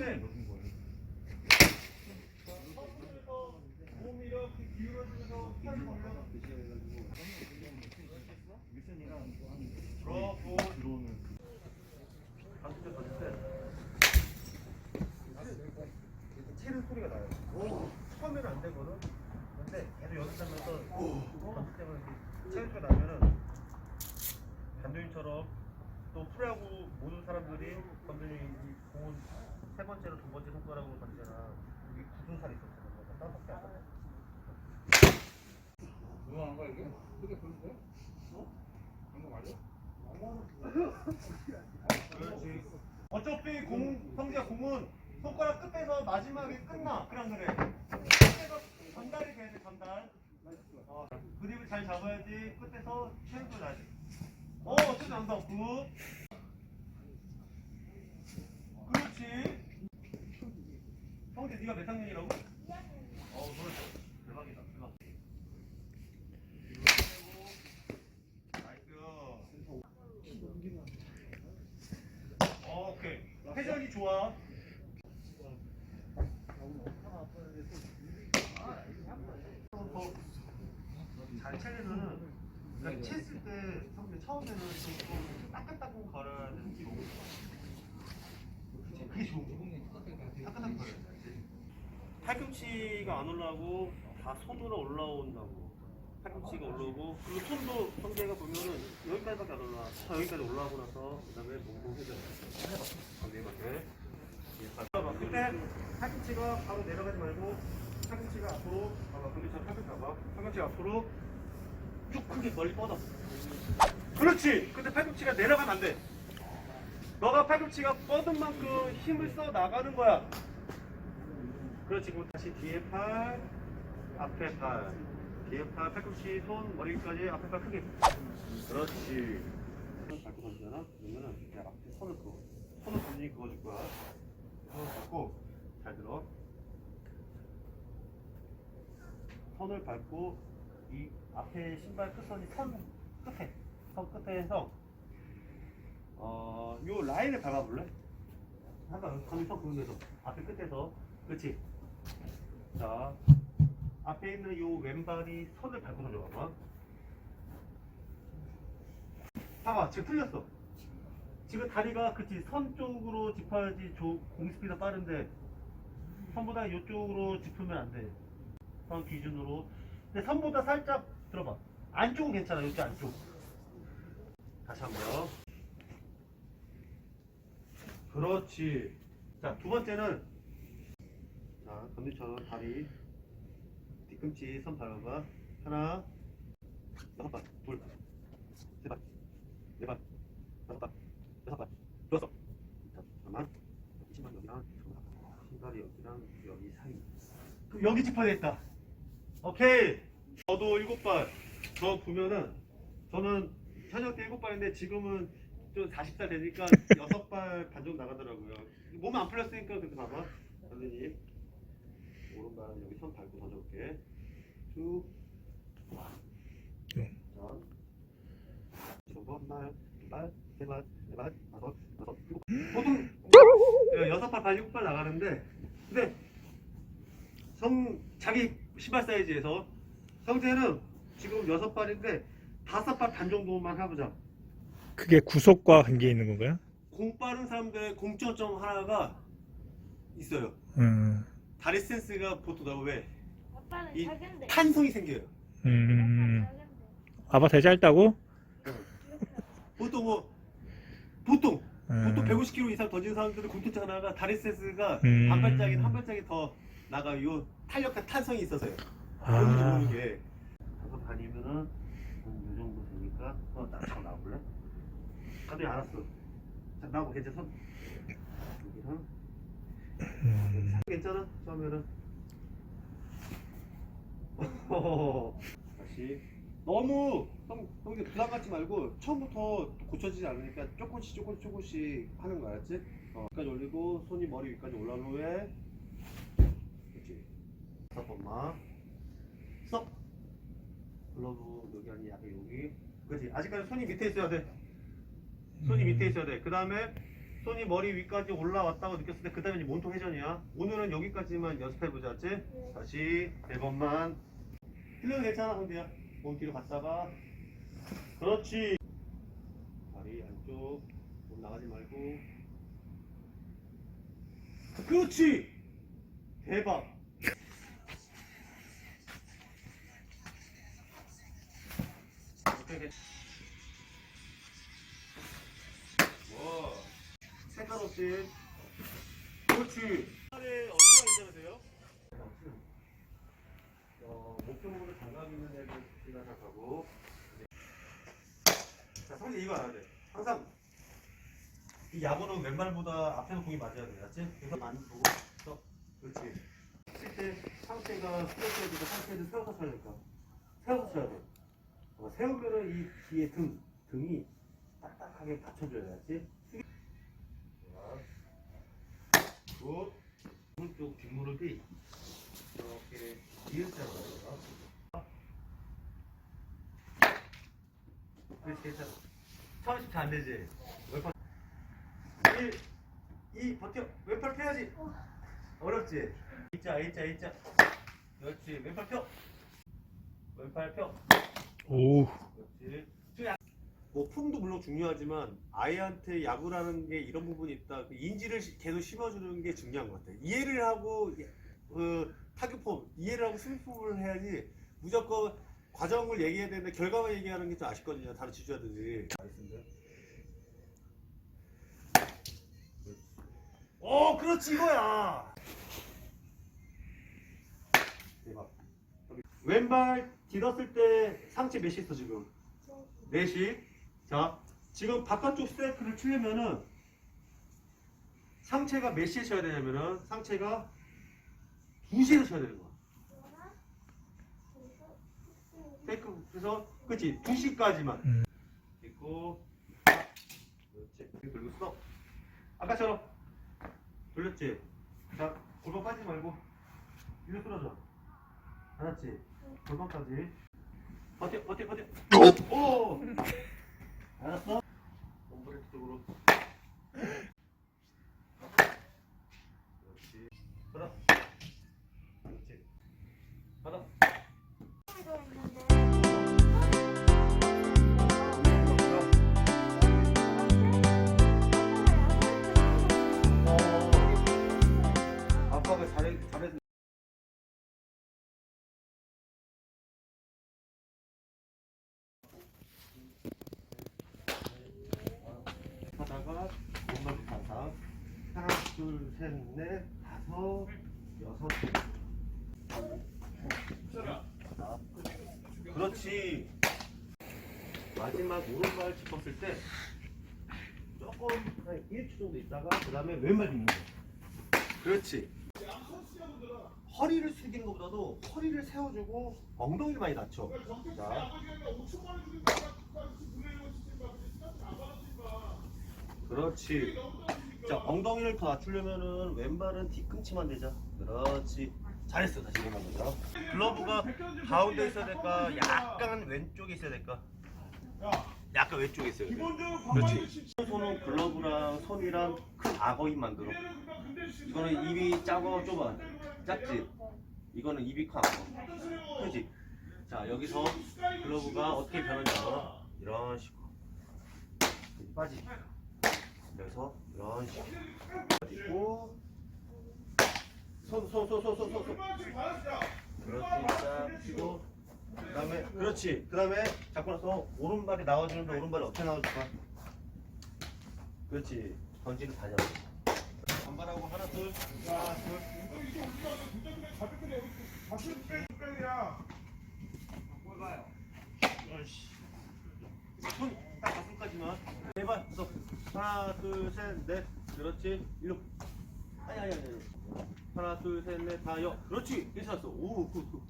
채는 소리가 나면은 반도인처럼 또 프로야구 모든 사람들이 이 공을 세 번째로 두 번째 손가락으로 던지잖아. 여기 굳은 살이 있었잖아. 따뜻하게 안 돼. 응원한 거야 이게? 그게 그런데? 어? 그런 거 맞아? 그렇지. 어차피 공, 성재야 공은 손가락 끝에서 마지막에 끝나. 그냥 그래. 끝에서 전달이 돼야 돼, 전달. 어, 그립을 잘 잡아야지 끝에서 최소 나지. 어, 어떻게 난다. 굿. 그렇지. 성재, 네가 몇 학년이라고? 어, 그렇지. 대박이다. 대박. 어, 오케이. 회전이 좋아. 잘 채는 그러니까 챘을 때 처음에는 좀 따끈따끈 걸어야 되는 게 좋은 거야. 그게 좋은 거야. 따끈따끈 걸어야 돼. 팔꿈치가 안 올라오고 다 손으로 올라온다고. 팔꿈치가 올라오고 그리고 손도 성대가 보면은 여기까지밖에 안 올라. 다 여기까지 올라오고 나서 그다음에 몸도 회전. 관계밖에. 봐봐. 그때 팔꿈치가 바로 내려가지 말고 팔꿈치가 앞으로 봐봐. 근데처럼 팔꿈치 봐봐. 팔꿈치 앞으로 쭉 크게 멀리 뻗어. 그렇지. 근데 팔꿈치가 내려가면 안 돼. 너가 팔꿈치가 뻗은 만큼 힘을 써 나가는 거야. 그렇지. 그럼 다시 뒤에 팔, 앞에 팔, 뒤에 팔, 팔꿈치, 손, 머리까지 앞에 팔 크게. 그렇지. 손을 밟고 던지잖아. 그러면은 그냥 앞에 손을 그어. 손을 분명히 그어줄 거야. 손을 밟고 잘 들어. 손을 밟고 이 앞에 신발 끝선이 선 끝에 선 끝에 해서 어요 라인을 밟아볼래? 한번 거기서 그면서 앞에 끝에서 그렇지. 자 앞에 있는 요 왼발이 선을 밟고 던져봐봐. 봐봐 지금 틀렸어. 지금 다리가 그치 선 쪽으로 짚어야지 조, 공 스피드 빠른데 선보다 이쪽으로 짚으면 안 돼. 선 기준으로. 근데 선보다 살짝 들어봐. 안쪽은 괜찮아. 이쪽 안쪽. 다시 한 번. 그렇지. 자, 두 번째는 자, 건들처럼 다리 뒤꿈치 선 밟아봐. 하나, 여섯 발, 둘, 세 발, 네 발, 다섯 발, 여섯 발. 좋았어. 자, 잠깐만. 신발 여기랑 신발이 여기랑 여기 사이. 그럼 여기 짚어야겠다. 오케이. 저도 일곱 발. 저 보면은 저는 현역 때 일곱 발인데 지금은 좀 40살 되니까 여섯 발 반 정도 나가더라고요. 몸 안 풀렸으니까 그때 봐봐. 선생님. 오른발 여기 선 밟고. 쭉. 네. 자. 말, 말, 세 발, 네 발, 다섯, 여섯, 일곱. 보통 예, 여섯 발, 반, 일곱 발 나가는데, 근데 성 자기 신발 사이즈에서 성재는 지금 여섯 발인데 다섯 발 반 정도만 해보자. 그게 구속과 관계 있는 건가요? 공 빠른 사람들의 공통점 하나가 있어요. 음, 다리 센스가 보통 나고 왜 아빠는 이 작은데. 탄성이 생겨요. 음, 아빠는 작은데. 아바 되 짧다고? 보통 뭐 보통 보통 음, 150kg 이상 던지는 사람들의 공통점 하나가 다리 센스가 음. 한 발짝이 한 발짝이 더 나가. 요 탄력과 탄성이 있어서요. 아. 그런 게 다섯 반이면은 한요 정도 되니까 어, 나 잠깐 나와볼래? 감독님 알았어. 자, 나와봐 괜찮아? 여기랑 음, 괜찮아? 처음에는? 다시. 너무 형, 형이 부담 갖지 말고 처음부터 고쳐지지 않으니까 조금씩 조금씩 조금씩 하는 거 알았지? 어, 여기까지 올리고 손이 머리 위까지 올라온 후에. 그렇지. 다섯 번만. 스톱 글러브 여기 아니 약간 여기. 그렇지. 아직까지 손이 밑에 있어야 돼. 손이 밑에 있어야 돼그 다음에 손이 머리 위까지 올라왔다고 느꼈을 때 그 다음에 몸통 회전이야. 오늘은 여기까지만 연습해보자, 지 다시 네 번만. 틀려도 괜찮아, 상대야. 몸 뒤로 갔다가. 그렇지. 다리 안쪽. 몸 나가지 말고. 그렇지. 대박. 오케이, 색깔 없이. 그렇지. 팔에 어디가 괜찮으세요? 어, 목표물을 감각 있는 애를 생각하고. 자, 성재 이거 알아야 돼. 항상 이 야구는 왼발보다 앞에서 공이 맞아야 돼, 알았지? 그래서 많이 보고, 또, 그렇지. 칠 때 상체가 수력해야 되고 상체를 세워서 쳐야 되니까. 세워서 쳐야 돼. 어, 세우면은 이 뒤에 등, 등이 딱딱하게 받쳐줘야 지 굿. 오른쪽 뒷무릎이 이렇게 이을자로 가요. 그렇지, 괜찮아. 처음에 잘안 되지? 왼팔. 1, 2, 버텨. 왼팔 펴야지. 어렵지? A자, A자, A자. 그렇지. 왼팔 펴. 왼팔 펴. 오. 그렇지. 뭐 폼도 물론 중요하지만 아이한테 야구라는 게 이런 부분이 있다. 그 인지를 시- 계속 심어주는 게 중요한 것 같아. 이해를 하고 그 타격폼 이해를 하고 스윙폼을 해야지 무조건 과정을 얘기해야 되는데 결과만 얘기하는 게 좀 아쉽거든요. 다른 지주자들이. 알겠습니다. 어, 그렇지 이거야. 대박. 왼발 디뎠을 때 상체 몇이 있어 지금? 4시. 자, 지금 바깥쪽 스트라이크를 치려면은 상체가 몇 시에 쳐야 되냐면은 상체가 2시에 쳐야 되는 거야. 테이크 그래서 그치 2시까지만. 음. 있고. 그렇지. 그리고 스톱 아까처럼 돌렸지? 자 골반 빠지지 말고 일로 쓰러져 알았지? 골반까지. 버텨 버텨 버텨. 오 알았어? 홈브레이크 쪽으로 둘 셋 넷 다섯 여섯. 그렇지. 마지막 오른발 짚었을 때 조금 한 1초 정도 있다가 그 다음에 왼발 짚는 거 그렇지. 허리를 숙이는 것보다도 허리를 세워주고 엉덩이를 많이 낮춰 자. 그렇지. 자, 엉덩이를 더 낮추려면은 왼발은 뒤꿈치만 대자. 그렇지. 잘했어. 다시 한번 보자. 글러브가 가운데 있어야 될까? 약간 왼쪽에 있어야 될까? 약간 왼쪽에 있어야 돼. 그렇지. 손은 글러브랑 손이랑 큰 악어 입 만들어. 이거는 입이 작아 좁아. 작지? 이거는 입이 커 악어. 그렇지? 자, 여기서 글러브가 어떻게 변하는지 알아? 이런 식으로. 빠지. 여기서 이런 식으로 그리고 손 손 손 손 손 손 그렇지 자 치고 그다음에 그렇지 그다음에 잡고 나서 오른발이 나와주는데 오른발이 어떻게 나와줄까 그렇지 다 잡아 반발하고 하나 둘 하나 둘손 딱 가슴까지만. 제발 서 하나 둘셋넷. 그렇지. 일로. 아니 아니 아니 하나 둘셋넷. 다여. 그렇지. 괜찮았어. 오굿굿굿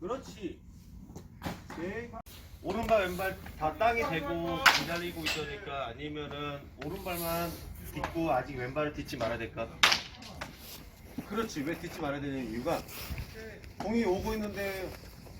그렇지. 오케이 오른발 왼발 다 땅에 대고 기다리고 있으니까 아니면은 오른발만 딛고 아직 왼발을 딛지 말아야 될까? 그렇지. 왜 딛지 말아야 되는 이유가 공이 오고 있는데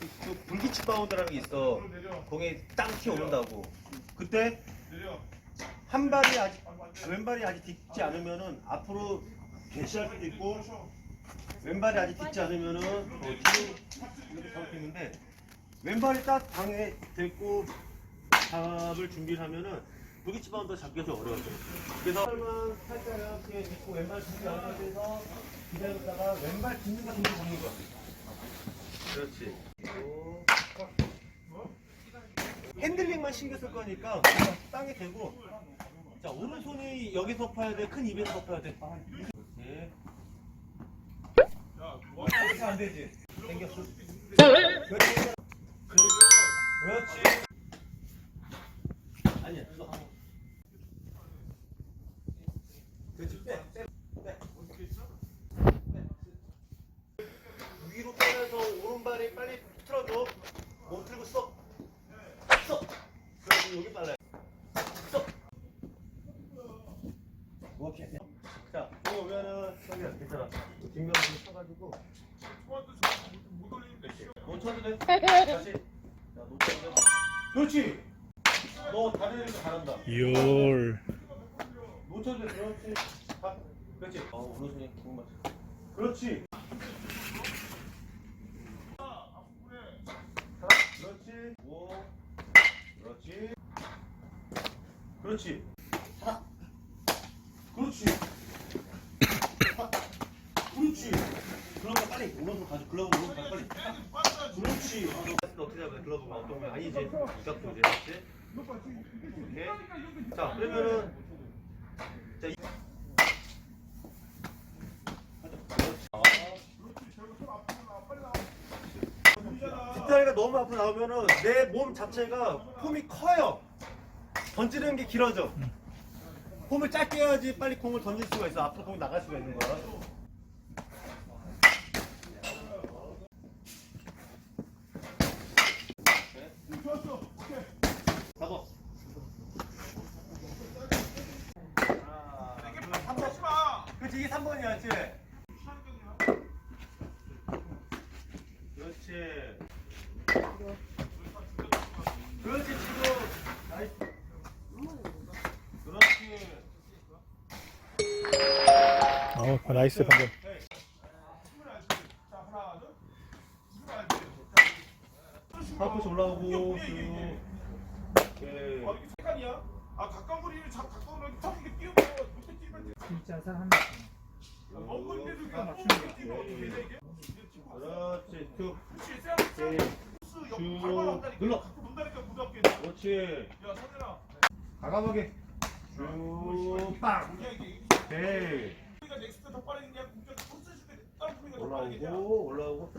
그, 그 불규칙 바운드라는 게 있어. 공이 땅 튀어 오른다고. 그때 한 발이 아직 왼발이 아직 딛지 않으면은 앞으로 개시할 수도 있고 왼발이 아직 딛지 않으면은 어, 뒤로 이렇게 잡히는데 왼발이 딱 방에 됐고 잡을 준비를 하면은 무기치 바운더 잡기가 좀 어려워요. 그래서 팔만 살짝 이렇게 있고 왼발 준비 안 상태에서 기다렸다가 왼발 딛는 거 보는 거야. 그렇지. 핸들링만 신경 쓸 거니까 땅에 대고 자 오른손이 여기서 파야 돼? 큰 입에서 파야 돼? 그렇지. 그렇게 안 되지. 당겼어. 그렇지. 그렇지. 아니야. 이거 하고. 그렇지. 빼. 빼. 빼. 빼. 위로 빼면서 빨리 틀어줘. 몸 틀고 쏙. 쏙. 그렇지. 여기 빨라요. 쏙. 오케이. 자, 이거 오면은 저기야 괜찮아. 뒷면으로 쳐가지고. 못 쳐도 돼. 다시. 자, 놓쳐도 돼. 그렇지. 너 다리를 잘한다. 열. 놓쳐도 돼. 그렇지. 가. 그렇지. 어, 공 맞춰. 그렇지. 자, 그렇지. 오. 그렇지. 그렇지. 하. 그렇지. 하. 그렇지. 글러브 빨리 오른손 가져. 글러브 오른손 가져 빨리. 그렇지. 어, 너 어떻게 잡아야 글러브가 어떤 거야? 아니지. 이각도 이제 됐지. 오케이. 자, 그러면은 자, 이... 뒷다리가 너무 앞으로 나오면은 내 몸 자체가 폼이 커요. 던지는 게 길어져. 폼을 짧게 해야지 빨리 공을 던질 수가 있어. 앞으로 공이 나갈 수가 있는 거야. 잡아. 아, 3번. 그렇지 이게 3번이야, 그렇지? 그렇지. 그렇지 지금. 나이스. 그렇지. 어, 나이스 방금. 파크스 올라오고 쭉. 오케이. 색깔이야? 아 가까운 거리를 잡 가까운 거리 이게 뛰어서 못해 뛰면 돼. 진짜 사람 먼 거리인데도 이게 맞추는 뛰면 어떻게 돼 이게? 그렇지. 쭉. 그렇지 세 오케이. 눌러. 그렇지. 야 선현아. 가감하게. 쭉. 빵. 이게? 오케이. 뿌리가 넥스트 더 빠르게 그냥 공격 컨센트 더 빠르게 그냥 올라오고 올라오고.